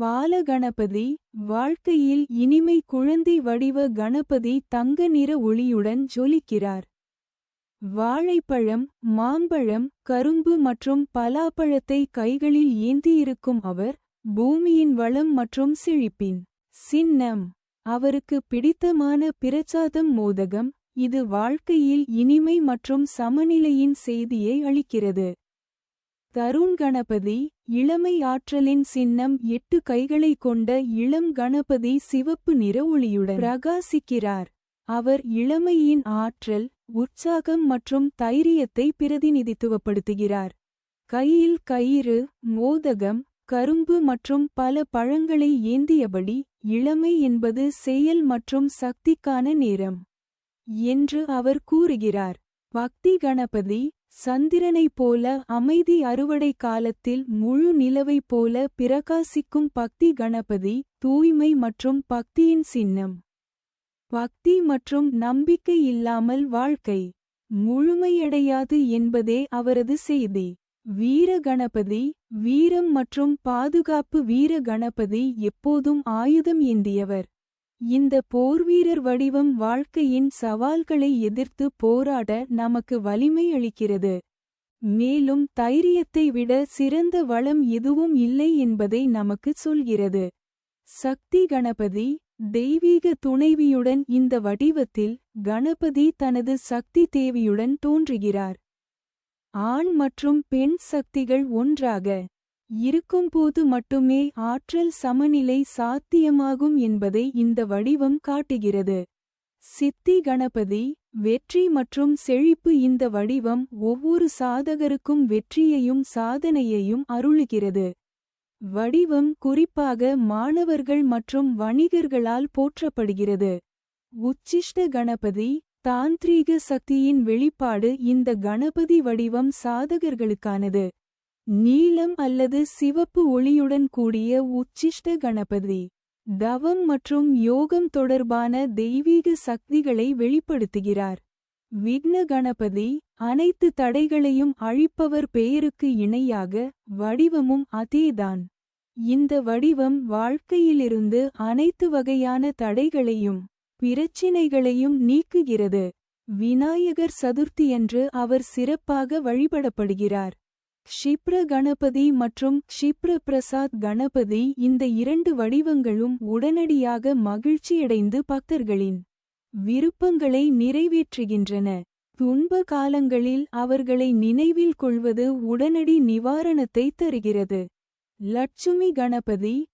பாலகணபதி வாழ்க்கையில் இனிமை குழந்தை வடிவ கணபதி தங்க நிற ஒளியுடன் ஜொலிக்கிறார். வாழைப்பழம் மாம்பழம் கரும்பு மற்றும் பலாப்பழத்தை கைகளில் ஏந்தியிருக்கும் அவர் பூமியின் வளம் மற்றும் செழிப்பின் சின்னம். அவருக்கு பிடித்தமான பிரச்சாதம் மோதகம். இது வாழ்க்கையில் இனிமை மற்றும் சமநிலையின் செய்தியை அளிக்கிறது. தருண் கணபதி இளமை ஆற்றலின் சின்னம் எட்டு கைகளை கொண்ட இளம் கணபதி சிவப்பு நிற ஒளியுடன் பிரகாசிக்கிறார். அவர் இளமையின் ஆற்றல் உற்சாகம் மற்றும் தைரியத்தை பிரதிநிதித்துவப்படுத்துகிறார். கையில் கயிறு மோதகம் கரும்பு மற்றும் பல பழங்களை ஏந்தியபடி இளமை என்பது செயல் மற்றும் சக்திக்கான நேரம். என்று அவர் கூறுகிறார். பக்தி கணபதி சந்திரனைப் போல அமைதி அறுவடை காலத்தில் முழு நிலவைப் போல பிரகாசிக்கும் பக்தி கணபதி தூய்மை மற்றும் பக்தியின் சின்னம். பக்தி மற்றும் நம்பிக்கை இல்லாமல் வாழ்க்கை முழுமையடையாது என்பதே அவரது செய்தி. வீர கணபதி வீரம் மற்றும் பாதுகாப்பு வீர கணபதி எப்போதும் ஆயுதம் ஏந்தியவர். இந்த போர்வீரர் வடிவம் வாழ்க்கையின் சவால்களை எதிர்த்து போராட நமக்கு வலிமை அளிக்கிறது. மேலும் தைரியத்தை விட சிறந்த வளம் எதுவும் இல்லை என்பதை நமக்குச் சொல்கிறது. சக்தி கணபதி தெய்வீக துணைவியுடன் இந்த வடிவத்தில் கணபதி தனது சக்தி தேவியுடன் தோன்றுகிறார். ஆண் மற்றும் பெண் சக்திகள் ஒன்றாக இருக்கும்போது மட்டுமே ஆற்றல் சமநிலை சாத்தியமாகும் என்பதை இந்த வடிவம் காட்டுகிறது. சித்தி கணபதி வெற்றி மற்றும் செழிப்பு இந்த வடிவம் ஒவ்வொரு சாதகருக்கும் வெற்றியையும் சாதனையையும் அருளுகிறது. வடிவம் குறிப்பாக மாணவர்கள் மற்றும் வணிகர்களால் போற்றப்படுகிறது. உச்சிஷ்ட கணபதி தாந்திரீக சக்தியின் வெளிப்பாடு இந்த கணபதி வடிவம் சாதகர்களுக்கானது. நீலம் அல்லது சிவப்பு ஒளியுடன் கூடிய உச்சிஷ்ட கணபதி. தவம் மற்றும் யோகம் தொடர்பான தெய்வீக சக்திகளை வெளிப்படுத்துகிறார். விக்ன கணபதி அனைத்து தடைகளையும் அழிப்பவர் பெயருக்கு இணையாக வடிவமும் அதேதான். இந்த வடிவம் வாழ்க்கையிலிருந்து அனைத்து வகையான தடைகளையும் பிரச்சினைகளையும் நீக்குகிறது. விநாயகர் சதுர்த்தியன்று அவர் சிறப்பாக வழிபடப்படுகிறார். ஷிப்ர கணபதி மற்றும் ஷிப்ர பிரசாத் கணபதி இந்த இரண்டு வடிவங்களும் உடனடியாக மகிழ்ச்சியடைந்து பக்தர்களின் விருப்பங்களை நிறைவேற்றுகின்றன. துன்ப காலங்களில் அவர்களை நினைவில் கொள்வது உடனடி நிவாரணத்தை தருகிறது. லட்சுமி கணபதி